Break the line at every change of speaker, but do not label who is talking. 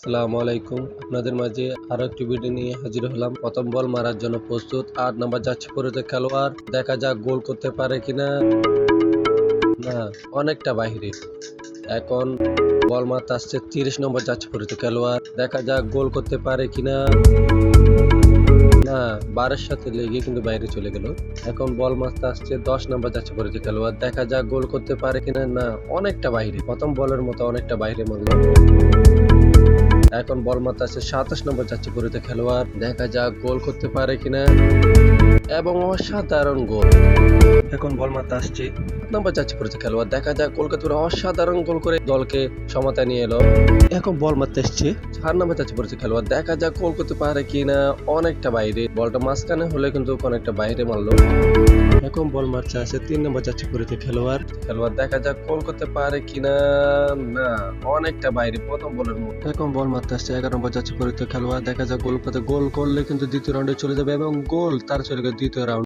আসসালামু আলাইকুম। আপনাদের মাঝে আরও একটি ভিডিও নিয়ে হাজির হলাম। প্রথম বল মারার জন্য প্রস্তুত। আট নাম্বার যাচ্ছে পরিতে খেলোয়াড়। দেখা যাক গোল করতে পারে কিনা। না, অনেকটা বাহিরে। এখন বল মারতে আসছে। তিরিশ নম্বর যাচ্ছে পরিতে খেলোয়াড়। দেখা যাক গোল করতে পারে কিনা। না, বারের সাথে লেগে কিন্তু বাইরে চলে গেল। এখন বল মারতে আসছে। দশ নম্বর যাচ্ছে পরিতে খেলোয়াড়। দেখা যাক গোল করতে পারে কিনা। না, অনেকটা বাইরে প্রথম বলের মতো অনেকটা বাইরে মারলো। এখন বল মারতে আছে সাতাশ নম্বর যাচ্ছে পরিতে খেলোয়াড়। দেখা যাক গোল করতে পারে কিনা। এবং অসাধারণ গোল। এখন বল মারতে আসছে। নম্বর যাচ্ছে পরিতে খেলোয়াড়। দেখা যাক কলকাতার অসাধারণ গোল করে দলকে সমতা নিয়ে এলো। এখন বল মারতে এসছে চার নম্বর যাচ্ছে পরিতে খেলোয়াড়। দেখা যাক গোল করতে পারে কিনা অনেকটা বাইরে। বলটা মাঝখানে হলে কিন্তু অনেকটা বাইরে মারলো। এখন বল মারছে আছে তিন নম্বর যাচ্ছে করেছে খেলোয়াড়। খেলোয়াড় দেখা যাক গোল করতে পারে কিনা। না অনেকটা বাইরে প্রথম বলের মধ্যে। এখন বল মারতে আসছে এগারো নম্বর যাচ্ছে করেছে খেলোয়াড়। দেখা যাক গোল করতে গোল করলে কিন্তু দ্বিতীয় রাউন্ডে চলে যাবে এবং গোল তার চলে গেল দ্বিতীয় রাউন্ড